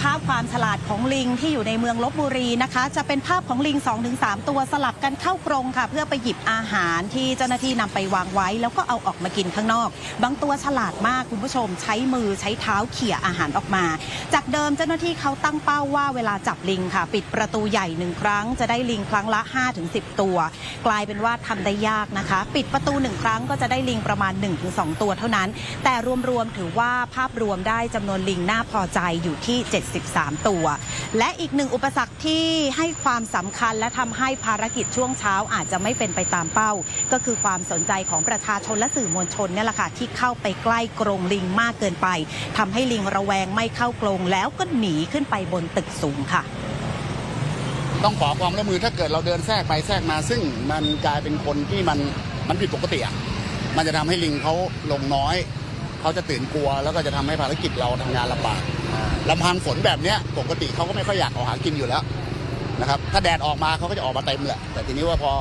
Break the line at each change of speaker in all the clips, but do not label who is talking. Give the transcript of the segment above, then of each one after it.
ภาพความฉลาดของลิงที่อยู่ในเมืองลบบุรีนะคะ จะเป็นภาพของลิง 2-3 ตัวสลับกันเข้ากรงค่ะ เพื่อไปหยิบอาหารที่เจ้าหน้าที่นำไปวางไว้ แล้วก็เอาออกมากินข้างนอก บางตัวฉลาดมากคุณผู้ชม ใช้มือใช้เท้าเขี่ยอาหารออกมา จากเดิมเจ้าหน้าที่เขาตั้งเป้าว่าเวลาจับลิงค่ะ ปิดประตูใหญ่หนึ่งครั้งจะได้ลิงครั้งละ 5-10 ตัว กลายเป็นว่าทำได้ยากนะคะ ปิดประตูหนึ่งครั้งก็จะได้ลิงประมาณ 1-2 ตัวเท่านั้น แต่รวมๆถือว่าภาพรวมได้จำนวนลิงน่าพอใจอยู่ที่73 ตัว และอีกหนึ่งอุปสรรคที่ให้ความสำคัญและทำให้ภารกิจช่วงเช้าอาจจะไม่เป็นไปตามเป้า ก็คือความสนใจของประชาชนและสื่อมวลชนเนี่ยแหละค่ะที่เข้าไปใกล้กรงลิงมากเกินไปทำให้ลิงระแวงไม่เข้ากรงแล้วก็หนีขึ้นไปบนตึกสูงค่ะ
ต้องขอความร่วมมือถ้าเกิดเราเดินแทรกไปแทรกมา ซึ่งมันกลายเป็นคนที่มันมันผิดปกติอะมันจะทำให้ลิงเขาลงน้อย เขาจะตื่นกลัวแล้วก็จะทำให้ภารกิจเราทำงานลำบากลำพังฝนแบบเนี้ยปกติเขาก็ไม่ค่อยอยากออกหากินอยู่แล้วนะครับถ้าแดดออกมาเขาก็จะออกมาเต็มแหละแต่ทีนี้ว่าพอ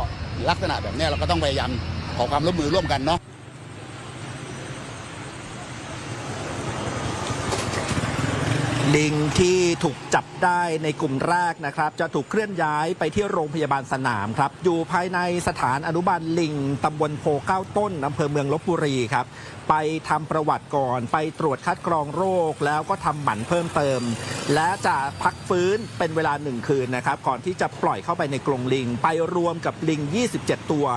ลักษณะแบบเนี้ยเราก็ต้องพยายามขอความร่วมมือร่วมกันเนาะ
ลิงที่ถูกจับ ได้ในกลุ่มแรกนะครับ จะถูกเคลื่อนย้ายไปที่โรงพยาบาลสนามครับ อยู่ภายในสถานอนุบาลลิงตำบลโพเก้าต้นอำเภอเมืองลบบุรีครับ ไปทำประวัติก่อน ไปตรวจคัดกรองโรค แล้วก็ทำหมันเพิ่มเติม และจะพักฟื้นเป็นเวลาหนึ่งคืนนะครับ ก่อนที่จะปล่อยเข้าไปในกรงลิง ไปรวมกับลิง 27 ตัว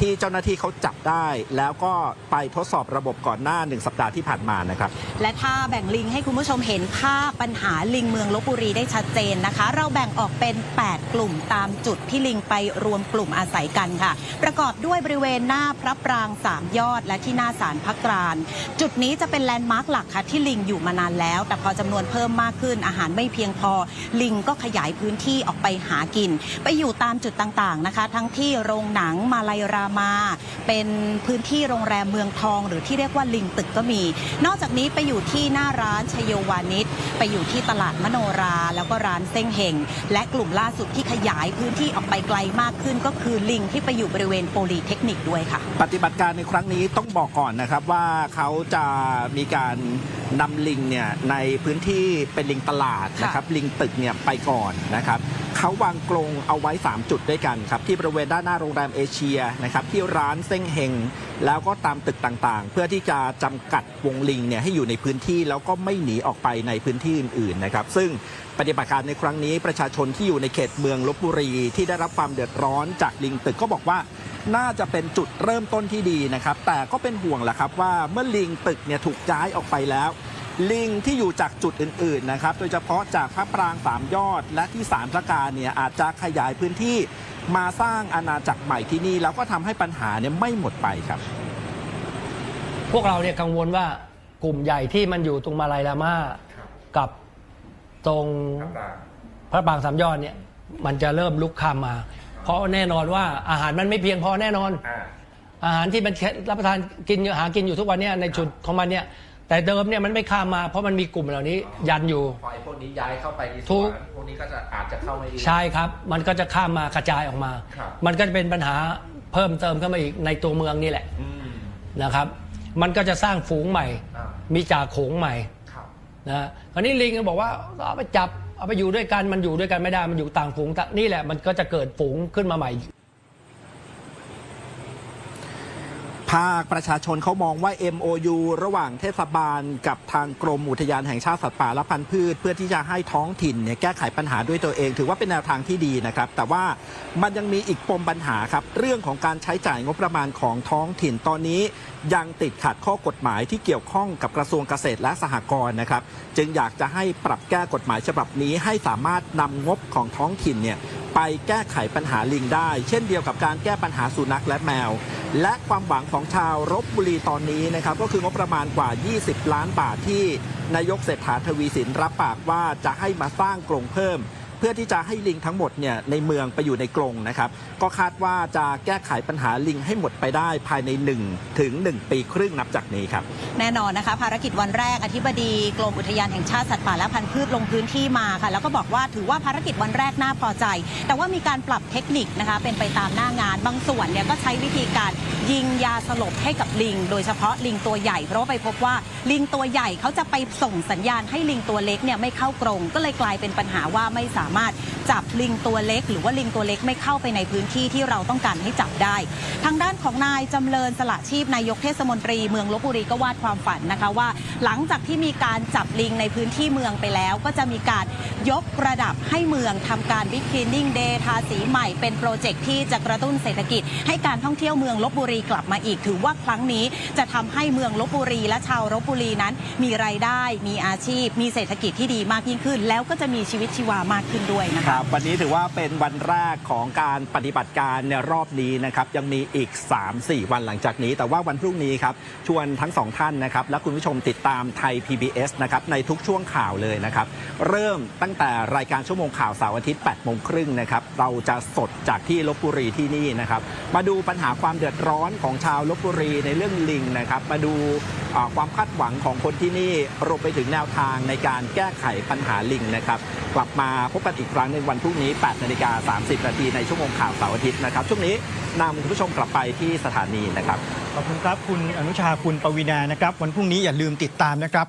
ที่เจ้าหน้าที่เขาจับได้ แล้วก็ไปทดสอบระบบก่อนหน้าหนึ่งสัปดาห์ที่ผ่านมานะครับ
และถ้าแบ่งลิงให้คุณผู้ชมเห็นภาพปัญหาลิงเมืองลบบุรีได้ชัดเจนนะคะ เราแบ่งออกเป็น 8 กลุ่มตามจุดที่ลิงไปรวมกลุ่มอาศัยกันค่ะ ประกอบด้วยบริเวณหน้าพระปรางสามยอด และที่หน้าศาลพักกราน จุดนี้จะเป็นแลนด์มาร์คหลักค่ะที่ลิงอยู่มานานแล้ว แต่พอจำนวนเพิ่มมากขึ้นอาหารไม่เพียงพอ ลิงก็ขยายพื้นที่ออกไปหากิน ไปอยู่ตามจุดต่างๆนะคะ ทั้งที่โรงหนังมาลายรามา เป็นพื้นที่โรงแรมเมืองทอง หรือที่เรียกว่าลิงตึกก็มี นอกจากนี้ไปอยู่ที่หน้าร้านชโยวานิชไปอยู่ที่ตลาดมโนราแล้วแล้วก็ร้านเส้งเฮงและกลุ่มล่าสุดที่ขยายพื้นที่ออกไปไกลมากขึ้น ก็คือลิงที่ไปอยู่บริเวณโพลีเทคนิคด้วยค่ะ
ปฏิบัติการในครั้งนี้ต้องบอกก่อนนะครับว่าเขาจะมีการ นำลิงเนี่ยในพื้นที่เป็นลิงตลาดนะครับลิงตึกเนี่ยไปก่อนนะครับเขาวางกรงเอาไว้ 3 จุดด้วยกันครับที่บริเวณด้านหน้าโรงแรมเอเชียนะครับที่ร้านเซ้งเฮงแล้วก็ตามตึกต่างๆ เพื่อที่จะจำกัดวงลิงเนี่ยให้อยู่ในพื้นที่แล้วก็ไม่หนีออกไปในพื้นที่อื่นๆนะครับซึ่งปฏิบัติการในครั้งนี้ประชาชนที่อยู่ในเขตเมืองลบบุรีที่ได้รับความเดือดร้อนจากลิงตึกก็บอกว่า น่าจะเป็นจุดเริ่มต้นที่ดีนะครับ แต่ก็เป็นห่วงแหละครับว่าเมื่อลิงตึกเนี่ยถูกย้ายออกไปแล้ว ลิงที่อยู่จากจุดอื่นๆนะครับ โดยเฉพาะจากพระปรางสามยอด และที่สามพระการเนี่ยอาจจะขยายพื้นที่มาสร้างอาณาจักรใหม่ที่นี่ แล้วก็ทำให้ปัญหาเนี่ยไม่หมดไปครับ
พวกเราเนี่ยกังวลว่ากลุ่มใหญ่ที่มันอยู่ตรงมาลายรามากับตรงพระปรางสามยอดเนี่ยมันจะเริ่มลุกคามมา เพราะแน่นอนว่าอาหารมันไม่เพียงพอแน่นอนอาหารที่มันรับประทานกินหากินอยู่ทุกวันเนี่ยในจุดของมันเนี่ยแต่เดิมเนี่ยมันไม่ข้ามมาเพราะมันมีกลุ่มเหล่านี้ยันอยู่
พอไอ้พวกนี้ย้ายเข้าไปในส
ถู
ว
ก
นพวกนี้ก็จะอาจจะเข้าไม่ดี
ใช่ครับ มันก็จะข้ามมากระจายออกมา
ครับ
มันก็จะเป็นปัญหาเพิ่มเติมเข้ามาอีกในตัวเมืองนี่แหละ
อืม
นะครับ มันก็จะสร้างฝูงใหม่
อ่า
มีจ่าโขงใหม่
ครับ
นะคราวนี้ลิงก็บอกว่าเอาไปจับ เอาไปอยู่ด้วยกันมันอยู่ด้วยกันไม่ได้มันอยู่ต่างฝูงต่างนี่แหละมันก็จะเกิดฝูงขึ้นมาใหม่
ภาคประชาชนเขามองว่า MOU ระหว่างเทศบาลกับทางกรมอุทยานแห่งชาติสัตว์ป่าและพันธุ์พืช เพื่อที่จะให้ท้องถิ่นเนี่ยแก้ไขปัญหาด้วยตัวเอง ถือว่าเป็นแนวทางที่ดีนะครับ แต่ว่ามันยังมีอีกปมปัญหาครับ เรื่องของการใช้จ่ายงบประมาณของท้องถิ่นตอนนี้ ยังติดขัดข้อกฎหมายที่เกี่ยวข้องกับกระทรวงเกษตรและสหกรณ์นะครับ จึงอยากจะให้ปรับแก้กฎหมายฉบับนี้ให้สามารถนำงบของท้องถิ่นเนี่ย ไปแก้ไขปัญหาลิงได้ เช่นเดียวกับการแก้ปัญหาสุนัขและแมว และความหวังของชาวรบบุรีตอนนี้นะครับก็คืองบประมาณกว่า 20 ล้านบาทที่นายกเศรษฐาทวีสินรับปากว่าจะให้มาสร้างกรงเพิ่ม พื่อที่จะให้ลิงทั้งหมดเนี่ยในเมืองไปอยู่ในกรงนะครับ ก็คาดว่าจะแก้ไขปัญหาลิงให้หมดไปได้ภายใน 1 ถึง 1 ปีครึ่งนับจากนี้ครับ
แน่นอนนะคะ ภารกิจวันแรกอธิบดีกรมอุทยานแห่งชาติสัตว์ป่าและพันธุ์พืชลงพื้นที่มาค่ะ แล้วก็บอกว่าถือว่าภารกิจวันแรกน่าพอใจ แต่ว่ามีการปรับเทคนิคนะคะ เป็นไปตามหน้างานบางส่วนเนี่ยก็ใช้วิธีการยิงยาสลบให้กับลิง โดยเฉพาะลิงตัวใหญ่เพราะว่าไปพบว่าลิงตัวใหญ่เขาจะไปส่งสัญญาณให้ลิงตัวเล็กเนี่ยไม่เข้ากรงก็เลยกลายเป็นปัญหาว่าไม่สามารถจับลิงตัวเล็ก หรือว่าลิงตัวเล็กไม่เข้าไปในพื้นที่ที่เราต้องการให้จับได้ ทางด้านของนายจำเริญสละชีพนายกเทศมนตรีเมืองลบบุรีก็วาดความฝันนะคะว่า หลังจากที่มีการจับลิงในพื้นที่เมืองไปแล้ว ก็จะมีการยกระดับให้เมืองทำการบิ๊กคลีนนิ่งเดย์ทาสีใหม่เป็นโปรเจกต์ที่จะกระตุ้นเศรษฐกิจ ให้การท่องเที่ยวเมืองลบบุรีกลับมาอีกถือว่าครั้งนี้จะทำให้เมืองลบบุรีและชาวลบบุรีนั้น มีรายได้ มีอาชีพ มีเศรษฐกิจที่ดีมากยิ่งขึ้น แล้วก็จะมีชีวิตชีวามากขึ้นด้วยนะ
ค
คะ
รับวันนี้ถือว่าเป็นวันแรกของการปฏิบัติการในรอบนี้นะครับยังมีอีก 3-4 วันหลังจากนี้ แต่ว่าวันพรุ่งนี้ครับชวนทั้งสองท่านนะครับและคุณผู้ชมติดตามไทย PBS นะครับในทุกช่วงข่าวเลยนะครับเริ่มตั้งแต่รายการชั่วโมงข่าวเสาร์อาทิตย์8โมงครึ่งนะครับเราจะสดจากที่ลบบุรีที่นี่นะครับมาดูปัญหาความเดือดร้อนของชาวลบบุรีในเรื่องลิงนะครับมาดู อ่าความคาดหวังของคนที่นี่รวมไปถึงแนวทางในการแก้ไขปัญหาลิงนะครับ กลับมาพบกันอีกครั้งในวันพรุ่งนี้8นาฬิกา30นาทีในชั่วโมงข่าวเสาร์อาทิตย์นะครับ ช่วงนี้นำคุณผู้ชมกลับไปที่สถานีนะครับ
ขอบคุณครับ คุณอนุชาคุณปวีนานะครับ วันพรุ่งนี้อย่าลืมติดตามนะครับ